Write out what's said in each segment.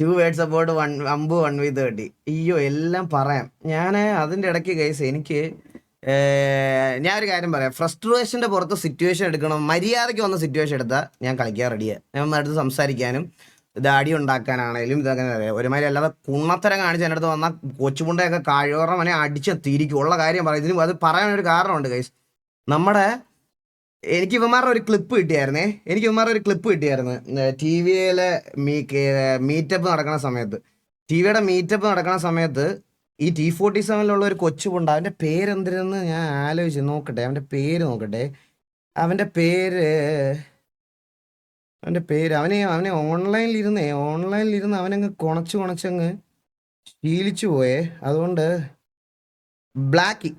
To words about one അമ്പു one V thirty അയ്യോ എല്ലാം പറയാം. ഞാൻ അതിന്റെ ഇടയ്ക്ക് കേസ് എനിക്ക് ഞാൻ ഒരു കാര്യം പറയാം. ഫ്രസ്ട്രേഷന്റെ പുറത്ത് സിറ്റുവേഷൻ എടുക്കണം. മര്യാദയ്ക്ക് വന്ന സിറ്റുവേഷൻ എടുത്താൽ ഞാൻ കളിക്കാൻ റെഡിയാണ് ഞാൻ അടുത്ത് സംസാരിക്കാനും ഇത് അടി ഉണ്ടാക്കാനാണേലും ഇതൊക്കെ ഒരുമാതിരി അല്ലാതെ കുണ്ണത്തരം കാണിച്ച് എന്റെ അടുത്ത് വന്നാൽ കൊച്ചുപുണ്ടയൊക്കെ കഴിവറമനെ തിരിക്കും. ഉള്ള കാര്യം പറയും ഇതിന് അത് പറയാനൊരു കാരണമുണ്ട് കൈസ് നമ്മുടെ എനിക്ക് ഇവന്മാരുടെ ഒരു ക്ലിപ്പ് കിട്ടിയായിരുന്നേ. എനിക്ക് ഇവന്മാരുടെ ഒരു ക്ലിപ്പ് കിട്ടിയായിരുന്നു. ടി വിയിലെ മീ മീറ്റപ്പ് നടക്കുന്ന സമയത്ത്. ടി വിയുടെ മീറ്റപ്പ് നടക്കുന്ന സമയത്ത് ഈ ടി ഫോർട്ടി സെവനിലുള്ള ഒരു കൊച്ചുപുണ്ട് അവന്റെ പേരെന്തിനെന്ന് ഞാൻ ആലോചിച്ച് നോക്കട്ടെ. അവന്റെ പേര് നോക്കട്ടെ. അവന്റെ പേര് അവന്റെ പേര് അവനെ അവനെ ഓൺലൈനിൽ ഇരുന്നേ ഓൺലൈനിൽ അവനങ്ങ് കുണച്ച് കുണച്ചങ്ങ് ശീലിച്ചു പോയേ. അതുകൊണ്ട് ബ്ലാക്കി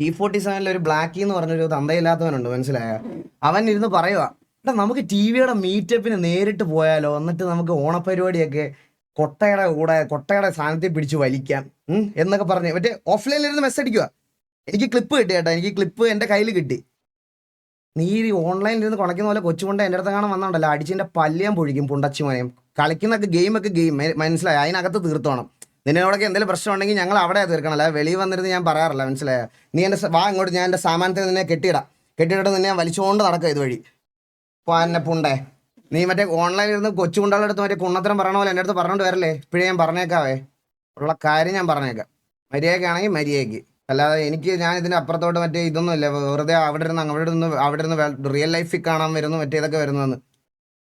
ടി ഫോർട്ടി സെവനിൽ ഒരു ബ്ലാക്കി എന്ന് പറഞ്ഞൊരു തന്തയില്ലാത്തവനുണ്ട് മനസ്സിലായ? അവൻ ഇരുന്ന് പറയുക എടാ നമുക്ക് ടി വിയുടെ മീറ്റപ്പിന് നേരിട്ട് പോയാലോ? എന്നിട്ട് നമുക്ക് ഓണപരിപാടിയൊക്കെ കൊട്ടയുടെ കൂടെ കൊട്ടയുടെ സാധനത്തിൽ പിടിച്ച് വലിക്കാം. എന്നൊക്കെ പറഞ്ഞ്. മറ്റേ ഓഫ്ലൈനിൽ ഇരുന്ന് മെസ്സേജ് അടിക്കുക എനിക്ക് ക്ലിപ്പ് കിട്ടി കേട്ടോ. എനിക്ക് ക്ലിപ്പ് എന്റെ കയ്യിൽ കിട്ടി. നീ ഈ ഓൺലൈനിൽ ഇരുന്ന് കുണയ്ക്കുന്ന പോലെ കൊച്ചുകൊണ്ട് എന്റെ അടുത്ത് കാണാൻ വന്നോണ്ടല്ലോ. അടിച്ചിന്റെ പല്ലിയാൻ പൊഴിക്കും പുണ്ടച്ചി മോനെയും കളിക്കുന്നൊക്കെ ഗെയിമൊക്കെ ഗെയിം മനസ്സിലായി? അതിനകത്ത് തീർത്തോണം. നിന്നോടൊക്കെ എന്തെങ്കിലും പ്രശ്നം ഉണ്ടെങ്കിൽ ഞങ്ങൾ അവിടെ തീർക്കണം. അല്ല വെളിയിൽ വന്നിരുന്ന് ഞാൻ പറയാറില്ല മനസ്സിലായോ? നീ എന്റെ വാ ഇങ്ങോട്ട് ഞാൻ എന്റെ സാമാനത്തിൽ നിന്നെ കെട്ടിയിടാം. കെട്ടിയിടത്ത് നിന്നെ വലിച്ചുകൊണ്ട് നടക്കുക ഇതുവഴി. പാന്നെ പുണ്ടേ. നീ മറ്റേ ഓൺലൈനിൽ ഇരുന്ന് കൊച്ചു കുണ്ടാളുടെ അടുത്ത് മറ്റേ കുണ്ണത്തരം പറയണ പോലെ എന്റെ അടുത്ത് പറഞ്ഞോണ്ട് വരല്ലേ? ഇപ്പോഴേ ഞാൻ പറഞ്ഞേക്കാവേ. ഉള്ള കാര്യം ഞാൻ പറഞ്ഞേക്കാം. മര്യാദക്കാണെങ്കിൽ മര്യാദയ്ക്ക്. അല്ലാതെ എനിക്ക് ഞാൻ ഇതിന്റെ അപ്പുറത്തോട്ട് മറ്റേ ഇതൊന്നും ഇല്ല വെറുതെ അവിടെ ഇരുന്ന് അവിടെ ഇരുന്ന് അവിടെ ഇരുന്ന് റിയൽ ലൈഫിൽ കാണാൻ വരുന്നു മറ്റേ ഇതൊക്കെ വരുന്നതെന്ന്.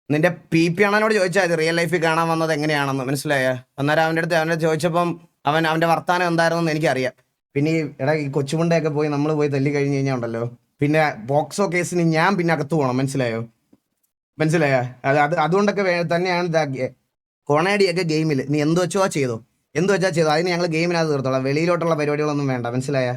നിന്റെ പി പി അണ്ണനോട് ചോദിച്ചാൽ മതി റിയൽ ലൈഫിൽ കാണാൻ വന്നത് എങ്ങനെയാണെന്ന്. മനസ്സിലായ? അന്നേരം അവന്റെ അടുത്ത് അവന്റെ ചോദിച്ചപ്പം അവൻ അവന്റെ വർത്താനം എന്തായിരുന്നെന്ന് എനിക്കറിയാം. പിന്നെ ഈ എടാ ഈ കൊച്ചുമുണ്ടയൊക്കെ പോയി നമ്മൾ പോയി തല്ലി കഴിഞ്ഞ് കഴിഞ്ഞാൽ ഉണ്ടല്ലോ. പിന്നെ ബോക്സോ കേസിന് ഞാൻ പിന്നെ അകത്ത് പോകണം മനസ്സിലായോ? മനസ്സിലായോ? അത് അത് അതുകൊണ്ടൊക്കെ തന്നെയാണ് ഇതാക്കിയത് കൊണേഡിയൊക്കെ ഗെയിമിൽ നീ എന്ത് വെച്ചോ ചെയ്തോ. എന്ത് വെച്ചാൽ ചെയ്തോ? അതിന് ഞങ്ങൾ ഗെയിമിനകത്ത് തീർത്തോളാം വെളിയിലോട്ടുള്ള പരിപാടികളൊന്നും വേണ്ട. മനസ്സിലായ?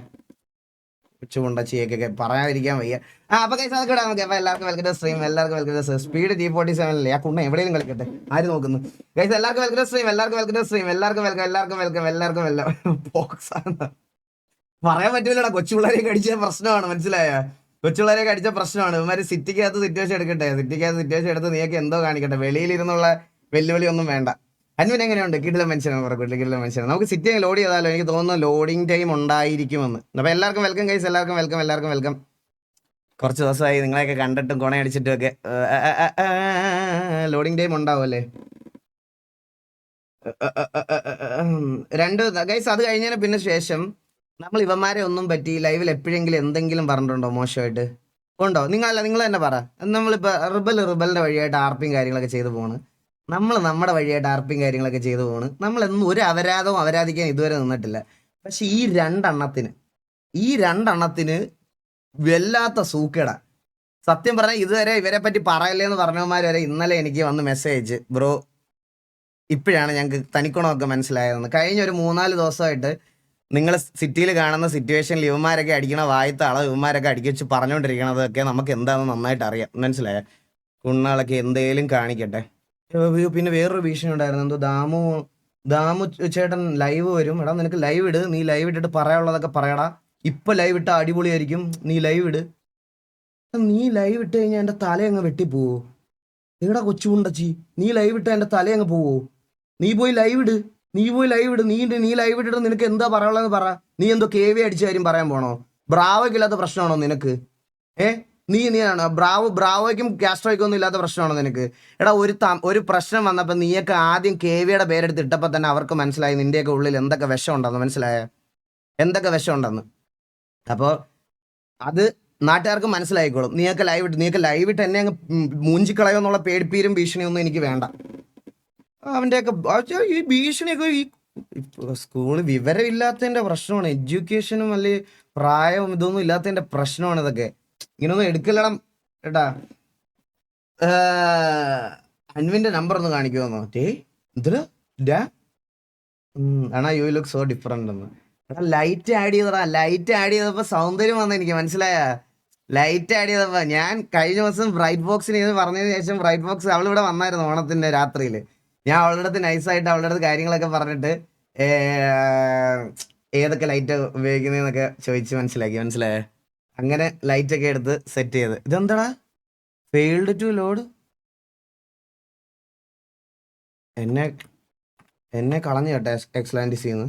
ഉച്ചമുണ്ടച്ചിയൊക്കെ പറയാതിരിക്കാൻ വയ്യ. ആ അപ്പൊ കൈസ് അതൊക്കെ ഇടാം നമുക്ക്. അപ്പൊ എല്ലാവർക്കും വെൽക്കം സ്ട്രീം എല്ലാവർക്കും വെൽക്കം സ്പീഡ് ജി ഫോർട്ടി സെവനിലെ ആ കുണ്ണ എവിടെയും കളിക്കട്ടെ? ആര് നോക്കുന്നു? കൈസ് എല്ലാവർക്കും വെൽക്കം സ്ട്രീം എല്ലാവർക്കും വെൽക്കം സ്ട്രീം എല്ലാവർക്കും വെൽക്കം എല്ലാവർക്കും വെൽക്കം എല്ലാവർക്കും വെൽക്കം ബോക്സ് ആണ്. പറയാൻ പറ്റൂലടാ കൊച്ചുപിള്ളേരെയൊക്കെ കടിച്ച പ്രശ്നമാണ് മനസ്സിലായ? കൊച്ചു പിള്ളേരെ കടിച്ച പ്രശ്നമാണ്. ഇവന്മാര് സിറ്റിക്കകത്ത് സിറ്റുവേഷൻ എടുക്കട്ടെ. സിറ്റിക്കകത്ത് സിറ്റുവേഷൻ എടുത്ത് നീയൊക്കെ എന്തോ കാണിക്കട്ടെ. വെളിയിലിരുന്നുള്ള വെല്ലുവിളി ഒന്നും വേണ്ട. അൻവിൻ എങ്ങനെയുണ്ട് കിടില മനുഷ്യനാണ് പറയട്ടെ കിടില മനുഷ്യനാണ് നമുക്ക് സിറ്റി ലോഡ് ചെയ്താലോ എനിക്ക് തോന്നുന്നു ലോഡിങ് ടൈം ഉണ്ടായിരിക്കുമെന്ന് അപ്പോൾ എല്ലാവർക്കും വെൽക്കം കൈസ് എല്ലാവർക്കും വെൽക്കം എല്ലാവർക്കും വെൽക്കം കുറച്ച് ദിവസമായി നിങ്ങളെയൊക്കെ കണ്ടിട്ടും കുണയടിച്ചിട്ടും ഒക്കെ ലോഡിങ് ടൈം ഉണ്ടാവും അല്ലേ രണ്ട് ഗൈസ് അത് കഴിഞ്ഞതിന് പിന്നെ ശേഷം നമ്മൾ ഇവന്മാരെ ഒന്നും പറ്റി ലൈവിൽ എപ്പോഴെങ്കിലും എന്തെങ്കിലും പറഞ്ഞിട്ടുണ്ടോ മോശമായിട്ട് ഉണ്ടോ നിങ്ങളല്ല നിങ്ങൾ തന്നെ പറ നമ്മളിപ്പോൾ റിബൽ റിബലിന്റെ വഴിയായിട്ട് ആർപ്പിയും കാര്യങ്ങളൊക്കെ ചെയ്തു പോണ് നമ്മൾ നമ്മുടെ വഴിയായിട്ട് ആർപ്പിയും കാര്യങ്ങളൊക്കെ ചെയ്തു പോണ്. നമ്മളെന്നും ഒരു അപരാധവും അപരാധിക്കാൻ ഇതുവരെ നിന്നിട്ടില്ല. പക്ഷെ ഈ രണ്ടെണ്ണത്തിന് ഈ രണ്ടെണ്ണത്തിന് വല്ലാത്ത സൂക്കേട. സത്യം പറഞ്ഞാൽ ഇതുവരെ ഇവരെ പറ്റി പറയല്ലേ എന്ന് പറഞ്ഞവന്മാർ വരെ ഇന്നലെ എനിക്ക് വന്ന് മെസ്സേജ് അയച്ച് ബ്രോ ഇപ്പോഴാണ് ഞങ്ങൾക്ക് തനിക്കുണമൊക്കെ മനസ്സിലായതെന്ന്. കഴിഞ്ഞ ഒരു മൂന്നാൽ ദിവസമായിട്ട് നിങ്ങൾ സിറ്റിയിൽ കാണുന്ന സിറ്റുവേഷനിൽ ഇവന്മാരൊക്കെ അടിക്കണ വായത്ത അളവ് ഇവന്മാരൊക്കെ അടിക്കിച്ച് പറഞ്ഞുകൊണ്ടിരിക്കണതൊക്കെ നമുക്ക് എന്താണെന്ന് നന്നായിട്ട് അറിയാം മനസ്സിലായ? കുണ്ണാളൊക്കെ എന്തേലും കാണിക്കട്ടെ. പിന്നെ വേറൊരു ഭീഷണി ഉണ്ടായിരുന്നു. എന്തോ ദാമു ദാമു ചേട്ടൻ ലൈവ് വരും. എടാ നിനക്ക് ലൈവ് ഇട്. നീ ലൈവ് ഇട്ടിട്ട് പറയാനുള്ളതൊക്കെ പറയടാ. ഇപ്പൊ ലൈവ് ഇട്ട അടിപൊളിയായിരിക്കും. നീ ലൈവ് ഇട്. നീ ലൈവ് ഇട്ട് കഴിഞ്ഞാൽ എന്റെ തലയങ്ങ് വെട്ടിപ്പോവോ? എടാ കൊച്ചുണ്ടച്ചി നീ ലൈവ് ഇട്ട എന്റെ തലയങ്ങ് പോവോ? നീ പോയി ലൈവ് ഇട്. നീ പോയി ലൈവ് ഇട്. നീ നീ ലൈവ് ഇട്ടിട്ട് നിനക്ക് എന്താ പറയാനുള്ളതെന്ന് പറ. നീ എന്തോ കെ വി അടിച്ച കാര്യം പറയാൻ പോണോ? ബ്രാവക്കില്ലാത്ത പ്രശ്നമാണോ നിനക്ക്? ഏ? നീ നീ ആണോ? ബ്രാവോ ബ്രാവോയ്ക്കും കാസ്ട്രോയ്ക്കും ഒന്നും ഇല്ലാത്ത പ്രശ്നമാണോ നിനക്ക്? എടാ ഒരു ഒരു പ്രശ്നം വന്നപ്പോൾ നീയൊക്കെ ആദ്യം കെ വിയുടെ പേരെടുത്ത് ഇട്ടപ്പോൾ തന്നെ അവർക്ക് മനസ്സിലായി നിന്റെയൊക്കെ ഉള്ളിൽ എന്തൊക്കെ വിഷം ഉണ്ടെന്ന് മനസ്സിലായ? എന്തൊക്കെ വിഷം ഉണ്ടെന്ന്? അപ്പോൾ അത് നാട്ടുകാർക്ക് മനസ്സിലായിക്കോളും. നീയൊക്കെ ലൈവ് ഇട്ട് നീയൊക്കെ ലൈവ് ഇട്ട് എന്നെ അങ്ങ് മൂഞ്ചിക്കളയോ പേടിപ്പീരും ഭീഷണിയൊന്നും എനിക്ക് വേണ്ട. അവന്റെയൊക്കെ ഈ ഭീഷണിയൊക്കെ ഈ സ്കൂൾ വിവരമില്ലാത്തതിന്റെ പ്രശ്നമാണ്. എഡ്യൂക്കേഷനും അല്ലെങ്കിൽ പ്രായം ഇതൊന്നും ഇല്ലാത്തതിന്റെ പ്രശ്നമാണ് ഇതൊക്കെ. ഇങ്ങനൊന്നും എടുക്കലടം ഏട്ടാ. അൻവിന്റെ നമ്പർ ഒന്ന് കാണിക്കുമെന്നോ ടേ എന്തിനാ? യു ലുക്ക് സോ ഡിഫറെന്റ് എന്ന്. എടാ ലൈറ്റ് ആഡ് ചെയ്തടാ. ലൈറ്റ് ആഡ് ചെയ്തപ്പോ സൗന്ദര്യം വന്ന എനിക്ക് മനസ്സിലായ? ലൈറ്റ് ആഡ് ചെയ്തപ്പോ ഞാൻ കഴിഞ്ഞ ദിവസം ബ്രൈറ്റ് ബോക്സിന് ഇത് പറഞ്ഞതിന് ശേഷം ബ്രൈറ്റ് ബോക്സ് അവൾ ഇവിടെ വന്നായിരുന്നു ഓണത്തിന്റെ രാത്രിയിൽ ഞാൻ അവളുടെ അടുത്ത് നൈസായിട്ട് അവളുടെ അടുത്ത് കാര്യങ്ങളൊക്കെ പറഞ്ഞിട്ട് ഏതൊക്കെ ലൈറ്റ് ഉപയോഗിക്കുന്നതെന്നൊക്കെ ചോദിച്ച് മനസ്സിലാക്കി. മനസ്സിലായേ? അങ്ങനെ ലൈറ്റ് ഒക്കെ എടുത്ത് സെറ്റ് ചെയ്ത്. ഇതെന്താടാ? ഫെയിൽഡ് ടു ലോഡ് എന്നെ എന്നെ കളഞ്ഞു കേട്ടെ എക്സ്ലാൻഡിസിൽ നിന്ന്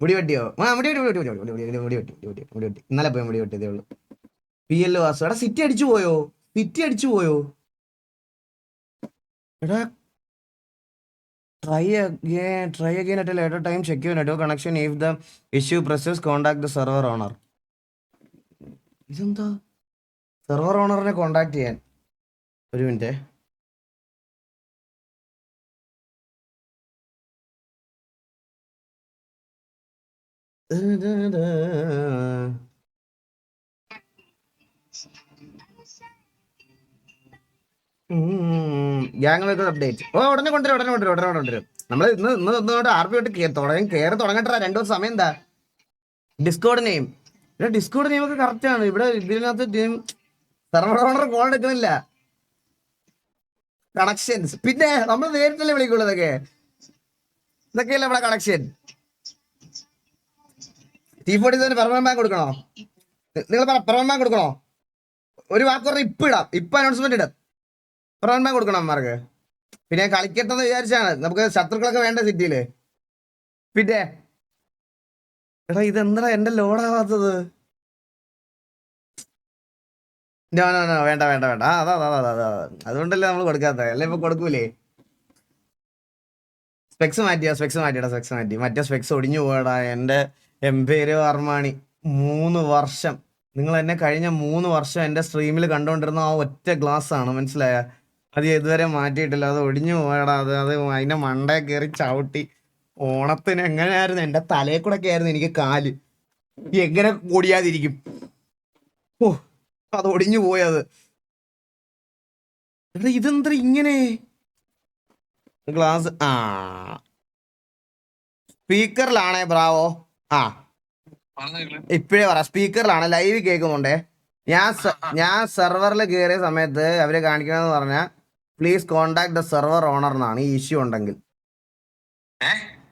മുടി വെട്ടിയോ ആ മുടി വെട്ടി മുടി വെട്ടി മുടി വെട്ടി മുടി വെട്ടി മുടി വെട്ടി മുടി വെട്ടി ഇന്നലെ പോയി മുടി വെട്ടിയതേ ഉള്ളൂ. പി എൽ വാസു എടാ സിറ്റി അടിച്ചു പോയോ? സിറ്റി അടിച്ചു പോയോ? എടാ try again try again at later time check you network connection if the issue persists contact the server owner ഇതെന്താ? സെർവർ ഓണറിനെ കോണ്ടാക്ട് ചെയ്യാൻ. ഒരു മിനിറ്റ്. അപ്ഡേറ്റ് ഓ ഉടനെ കൊണ്ടുവരും ഉടനെ കൊണ്ടുവരും ഉടനെ കൊണ്ടുവരും നമ്മൾ ഇന്ന് ഇന്ന് ഇന്നോട് ആർ പി തൊട്ട് തുടങ്ങി കയറി തുടങ്ങട്ടെ രണ്ടു ദിവസം സമയം എന്താ? ഡിസ്കോഡ് നെയിം ഇവിടെ ഡിസ്കോഡ് നിയമൊക്കെ കറക്റ്റ് ആണ്. ഇവിടെ ഇതിനകത്ത് ടീം സെർവർ ഓണർ കോൾ എടുക്കുന്നില്ല കണക്ഷൻസ് പിന്നെ നമ്മൾ നേരിട്ടല്ലേ വിളിക്കുള്ളൂ ഇതൊക്കെ? ഇതൊക്കെയല്ലേ ഇവിടെ connection T forty seven permanent bank കൊടുക്കണോ? നിങ്ങൾ പറ പെർമനന്റ് ബാങ്ക് കൊടുക്കണോ? ഒരു വാക്ക് പറഞ്ഞാൽ ഇപ്പം ഇടാം. ഇപ്പം അനൗൺസ്മെന്റ് ഇടാം. പെർമനന്റ് ബാങ്ക് കൊടുക്കണം അമ്മമാർക്ക് പിന്നെ കളിക്കട്ടെന്ന് വിചാരിച്ചാണ്. നമുക്ക് ശത്രുക്കളൊക്കെ വേണ്ട സിറ്റിയിൽ പിന്നെ എടാ ഇതെന്താ എന്റെ ലോഡാവാത്തത്? നോ നോ നോ വേണ്ട വേണ്ട വേണ്ട. ആ അതാ അതാ അതാ അതാ അതുകൊണ്ടല്ലേ നമ്മൾ കൊടുക്കാത്ത. അല്ലേ ഇപ്പൊ കൊടുക്കൂലേ? സ്പെക്സ് മാറ്റിയാ? സ്പെക്സ് മാറ്റിയടാ സ്പെക്സ് മാറ്റി. മറ്റേ സ്പെക്സ് ഒടിഞ്ഞു പോയടാ എന്റെ എംപേര് വർമാണി മൂന്ന് വർഷം. നിങ്ങൾ എന്നെ കഴിഞ്ഞ മൂന്ന് വർഷം എന്റെ സ്ട്രീമിൽ കണ്ടുകൊണ്ടിരുന്ന ആ ഒറ്റ ഗ്ലാസ് ആണ് മനസ്സിലായ? അത് ഇതുവരെ മാറ്റിയിട്ടില്ല. അത് ഒടിഞ്ഞു പോയടാ. അത് അത് അതിന്റെ മണ്ടേ കയറി ചവിട്ടി. ഓണത്തിന് എങ്ങനെയായിരുന്നു? എന്റെ തലയിൽ കൂടെ ആയിരുന്നു എനിക്ക് കാൽ. എങ്ങനെ ഓടിയാതിരിക്കും? ഓ അത് ഒടിഞ്ഞു പോയത്. എടാ ഇതെന്താ ഇങ്ങനെ? ഗ്ലാസ് ആ. സ്പീക്കറിലാണേ ബ്രാവോ. ആ. ഇപ്പോഴേ പറ സ്പീക്കറിലാണ് ലൈവ് കേൾക്കുന്നുണ്ടേ. ഞാൻ ഞാൻ സെർവറിൽ കയറിയ സമയത്ത് അവർ കാണിക്കണമെന്ന് പറഞ്ഞാൽ please contact the server owner എന്നാണ് ഈ ഇഷ്യൂ ഉണ്ടെങ്കിൽ.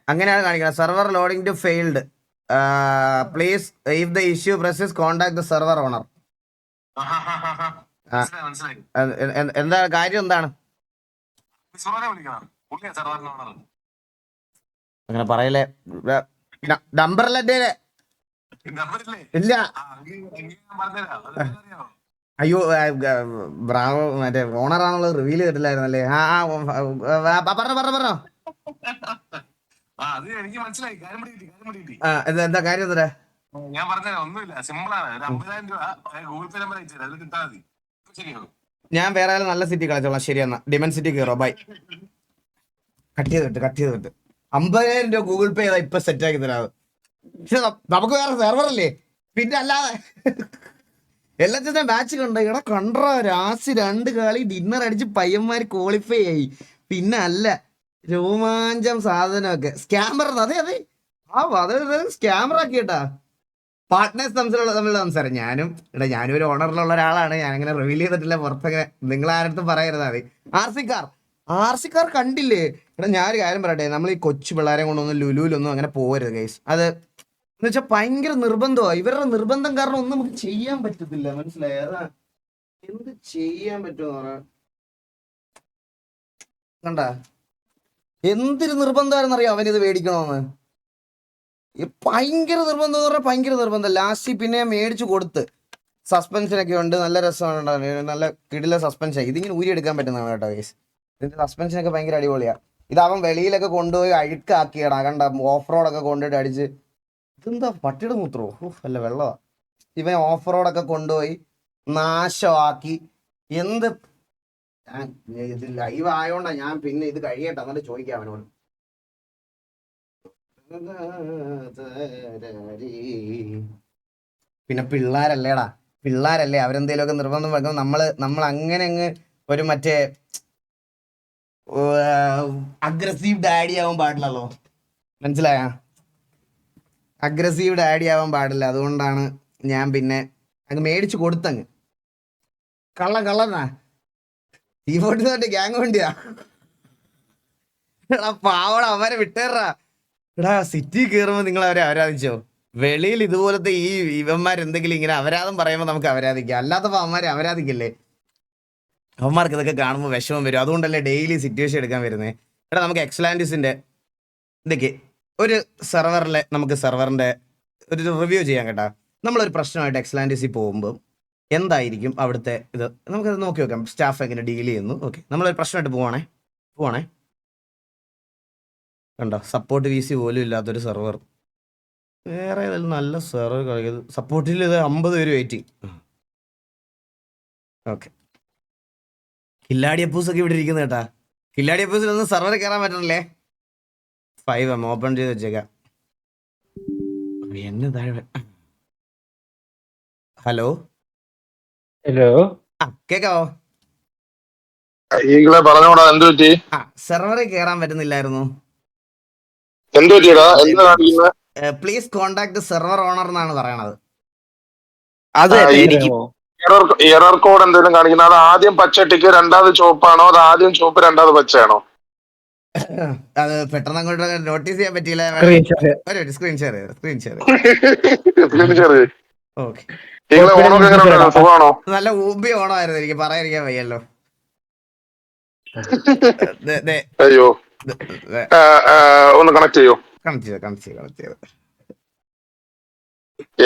അങ്ങനെയാണ് കാണിക്കുന്നത്. Server loading to failed please if the issue persists contact the server owner എന്താ കാര്യം എന്താണ്? അങ്ങനെ പറയലേ നമ്പറല്ലേ നമ്പറില്ലേ ഇല്ല? അയ്യോ ബ്രാവോ മറ്റേ ഓണറാണുള്ളത് റിവീൽ കിട്ടില്ലായിരുന്നല്ലേ ആ പറഞ്ഞോ പറഞ്ഞോ പറഞ്ഞോ. അത് എനിക്ക് മനസ്സിലായി. കാര്യം പിടികിട്ടി കാര്യം ആ, എന്താ കാര്യം എന്താ ഞാൻ പറഞ്ഞ ഒന്നുമില്ല. സിമ്പിൾ ആണ്. ഒരു അമ്പതിനായിരം രൂപ ഗൂഗിൾ പേ നമ്പർ അയച്ചു അതിൽ കിട്ടാൽ മതി. ശരിയാവും. ഞാൻ വേറെ ആയാലും നല്ല സിറ്റി കളിച്ചോളാം ശരി എന്നാ. ഡിമൻ സിറ്റി കയറോ ബൈ കട്ട് ചെയ്ത് വിട്ട് കട്ട് ചെയ്ത് വിട്ട് അമ്പതിനായിരം രൂപ ഗൂഗിൾ പേ ചെയ്താ ഇപ്പൊ സെറ്റ് ആക്കി തരാത് പക്ഷെ നമുക്ക് വേറെ സെർവർ അല്ലേ പിന്നെ അല്ലാതെ എല്ലാത്തിന്റെ മാച്ച് കണ്ട? ഇവിടെ കണ്ട? രാശി രണ്ട് കളി ഡിന്നർ അടിച്ച് പയ്യന്മാര് ക്വാളിഫൈ ആയി. പിന്നെ അല്ല രോമാഞ്ചം സാധനമൊക്കെ. സ്കാമർ അതെ അതെ. ആ അതെ സ്കാമർ ആക്കിട്ടാ പാർട്ട്നേഴ്സ് തമ്മിലുള്ള തമ്മിലുള്ള സംസാരം. ഞാനും ഇവിടെ ഞാനും ഒരു ഓണറിലുള്ള ഒരാളാണ്. ഞാൻ അങ്ങനെ റിവീൽ ചെയ്തിട്ടില്ല. പുറത്തങ്ങനെ നിങ്ങൾ ആരടുത്തും പറയരുത് മതി R C car R C car കണ്ടില്ലേ? എടാ ഞാനൊരു കാര്യം പറയട്ടെ. നമ്മൾ ഈ കൊച്ചു പിള്ളേരെ കൊണ്ടൊന്നും ലുലുവിലൊന്നും അങ്ങനെ പോകരുത് ഗൈസ് അത് എന്ന് വെച്ചാൽ ഭയങ്കര നിർബന്ധമാണ് ഇവരുടെ നിർബന്ധം കാരണം ഒന്നും നമുക്ക് ചെയ്യാൻ പറ്റത്തില്ല. മനസ്സിലായി? അതാ. എന്ത് ചെയ്യാൻ പറ്റുമെന്ന് കണ്ട? എന്തൊരു നിർബന്ധമായിരുന്നു അറിയാം അവനിത് മേടിക്കണമെന്ന് ഭയങ്കര നിർബന്ധം എന്ന് പറഞ്ഞാൽ ഭയങ്കര നിർബന്ധം. ലാസ്റ്റ് പിന്നെ മേടിച്ചു കൊടുത്ത്. സസ്പെൻഷനൊക്കെ ഉണ്ട്. നല്ല രസമാണ്. നല്ല കിടില സസ്പെൻഷൻ ഇതിങ്ങനെ ഊരിയെടുക്കാൻ പറ്റുന്നതാണ് കേട്ടോ കേസ് ഇതിന്റെ സസ്പെൻഷനൊക്കെ ഭയങ്കര അടിപൊളിയാണ് ഇത് അവൻ വെളിയിലൊക്കെ കൊണ്ടുപോയി അഴുക്കാക്കിയടാ. കണ്ട ഓഫ് റോഡൊക്കെ കൊണ്ടുപോയിട്ട് അടിച്ച്. ഇതെന്താ പട്ടിയുടെ മൂത്രോ? അല്ല വെള്ളമാണ് ഇവൻ ഓഫ് റോഡൊക്കെ കൊണ്ടുപോയി നാശമാക്കി. എന്ത് ഞാൻ ഇത് ലൈവ് ആയോണ്ടാ ഞാൻ പിന്നെ ഇത് കഴിയട്ടെ എന്നിട്ട് ചോദിക്കാം അവനോട്. പിന്നെ പിള്ളേരല്ലേടാ പിള്ളേരല്ലേ അവരെന്തേലുമൊക്കെ നിർബന്ധം വെക്കും. നമ്മൾ നമ്മൾ അങ്ങനെ അങ്ങ് ഒരു മറ്റേ അഗ്രസീവ് ഡാഡി ആവാൻ പാടില്ലല്ലോ. മനസ്സിലായ? അഗ്രസീവ് ഡാഡി ആവാൻ പാടില്ല. അതുകൊണ്ടാണ് ഞാൻ പിന്നെ അങ്ങ് മേടിച്ചു കൊടുത്തങ്ങ്. കള്ള കള്ളനാ? ഈ ഫോട്ടിൽ ഗ്യാങ് വണ്ടിയാ. എടാ പാവട അവരെ വിട്ടേറാ എടാ സിറ്റി കയറുമ്പോ നിങ്ങൾ അവരെ ആരാധിച്ചോ? വെളിയിൽ ഇതുപോലത്തെ ഈ ഇവന്മാർ എന്തെങ്കിലും ഇങ്ങനെ അവരാധം പറയുമ്പോൾ നമുക്ക് അപരാധിക്കാം അല്ലാത്തപ്പോ അവന്മാരെ അവരാധിക്കില്ലേ അവന്മാർക്ക് ഇതൊക്കെ കാണുമ്പോൾ വിഷമം വരും. അതുകൊണ്ടല്ലേ ഡെയിലി സിറ്റുവേഷൻ എടുക്കാൻ വരുന്നത് എടാ നമുക്ക് എക്സ്ലാൻഡിസിന്റെ ഇതൊക്കെ ഒരു സെർവറിലെ നമുക്ക് സെർവറിന്റെ ഒരു റിവ്യൂ ചെയ്യാൻ കേട്ടാ. നമ്മളൊരു പ്രശ്നമായിട്ട് എക്സ്ലാൻഡിസിൽ പോകുമ്പോൾ എന്തായിരിക്കും അവിടുത്തെ ഇത്? നമുക്കത് നോക്കി നോക്കാം സ്റ്റാഫ് എങ്ങനെ ഡീൽ ചെയ്യുന്നു? ഓക്കെ. നമ്മളൊരു പ്രശ്നമായിട്ട് പോവാണേ. പോവാണേ. കണ്ടോ? സപ്പോർട്ട് വി സി പോലും ഇല്ലാത്തൊരു സെർവർ വേറെ ഏതെങ്കിലും നല്ല സെർവർ കളിക്കുന്നത്. സപ്പോർട്ടിൽ ഇത് അമ്പത് പേര് വെയിറ്റിംഗ് ഓക്കെ. കില്ലാടി അപ്പൂസ് ഒക്കെ ഇവിടെ ഇരിക്കുന്നു കേട്ടാ. കില്ലാടി അപ്പൂസിൽ ഒന്നും സെർവർ കയറാൻ പറ്റണല്ലേ? ഫൈവ് എം ഓപ്പൺ ചെയ്ത് വെച്ചേക്കാം. എന്നെ താഴെ ഹലോ? ഹലോ ആ കേക്കാവോ? ഈകളെ പറഞ്ഞോടാ എന്ത് പറ്റി? ആ സെർവറിൽ കയറാൻ പറ്റുന്നില്ലായിരുന്നു. എന്ത് പറ്റിയടാ? എന്താ കാണിക്കുന്നത് പ്ലീസ് കോണ്ടാക്ട് സെർവർ ഓണർ എന്നാണ് പറയണത്. അതെ ആ, ഈ- എനിക്ക് എറർ എറർ കോഡ് എന്തെങ്കിലും കാണിക്കുന്നത് അത് ആദ്യം പച്ച ടിക്ക് രണ്ടാമത് ചുവപ്പാണോ? അത് ആദ്യം ചുവപ്പ് രണ്ടാമത് പച്ചയാണോ? അത് പെട്ടെന്ന് അങ്ങോട്ട് നോട്ടീസ് ചെയ്യാൻ പറ്റിയില്ല. ഷെയർ ഒരു സ്ക്രീൻ ഷെയർ ചെയ്ത് സ്ക്രീൻ ഷെയർ ഓക്കെ നല്ല ഊബി ഓണമായിരുന്നു എനിക്ക് പറയാതിരിക്കാൻ വയ്യല്ലോ. അയ്യോ. ഒന്ന് കണക്ട് ചെയ്യോ. കണക്ട് ചെയ്ത് കണക്ട് ചെയ്ത് കണക്ട് ചെയ്ത്.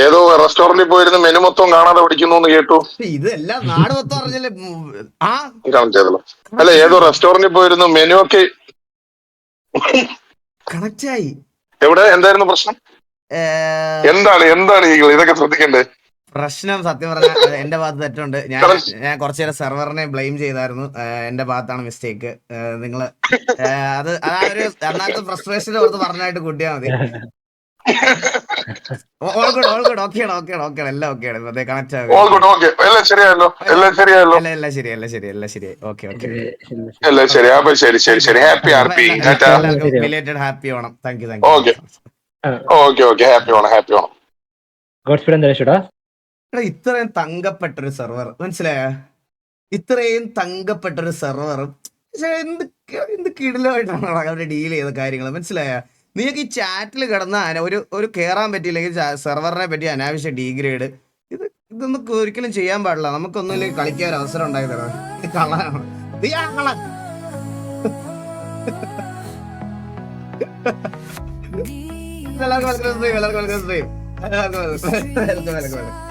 ഏതോ റെസ്റ്റോറന്റിൽ പോയിരുന്ന മെനു മൊത്തം കാണാതെ പഠിക്കുന്നു എന്ന് കേട്ടു. പക്ഷേ ഇത് എല്ലാം നാട് മൊത്തം അറിഞ്ഞല്ലേ? ആ? കണക്ട് ചെയ്തല്ലോ. അല്ല ഏതോ റെസ്റ്റോറന്റിൽ പോയിരുന്നു മെനു ഒക്കെ കണക്ട് ആയി. എവിടെ? എന്തായിരുന്നു പ്രശ്നം? എന്താണ് എന്താണ് ഇതൊക്കെ ശ്രദ്ധിക്കണ്ടേ? പ്രശ്നം സത്യം പറഞ്ഞാൽ എന്റെ ഭാഗത്ത് തെറ്റുണ്ട്. ഞാൻ. ഞാൻ കുറച്ചു നേരം സെർവറിനെ ബ്ലെയിം ചെയ്തായിരുന്നു. എന്റെ ഭാഗത്താണ് മിസ്റ്റേക്ക് നിങ്ങൾ അത് ആ ഒരു അന്നത്തെ ഫ്രസ്ട്രേഷൻ ഓർത്ത് പറഞ്ഞായിട്ട് കൂട്ടിയാൽ മതി. All good all good. ഓക്കെയാണ് ഓക്കെയാണ് ഓക്കെയാണ് എല്ലാം കണക്ട് ആകും happy Onam. Thank you thank Okay. Okay okay happy Onam happy Onam. God speed എന്താ ചേട്ടാ എടാ ഇത്രയും തങ്കപ്പെട്ടൊരു സെർവർ മനസ്സിലായ? ഇത്രയും തങ്കപ്പെട്ടൊരു സെർവർ എന്ത് എന്ത് കിടിലമായിട്ടാണ് അവരുടെ ഡീൽ ചെയ്ത കാര്യങ്ങൾ? മനസ്സിലായ? നീക്ക് ഈ ചാറ്റിൽ കിടന്ന ഒരു ഒരു കയറാൻ പറ്റിയില്ലെങ്കിൽ സെർവറിനെ പറ്റി അനാവശ്യ ഡീഗ്രേഡ് ഇത് ഇതൊന്നും ഒരിക്കലും ചെയ്യാൻ പാടില്ല. നമുക്കൊന്നുമില്ലെങ്കിൽ കളിക്കാൻ ഒരു അവസരം ഉണ്ടായി തരാം കള്ളനാണ്. നീ ആ കള്ളൻ. എല്ലാവർക്കും എല്ലാവർക്കും എല്ലാവർക്കും വെൽക്കം വെൽക്കം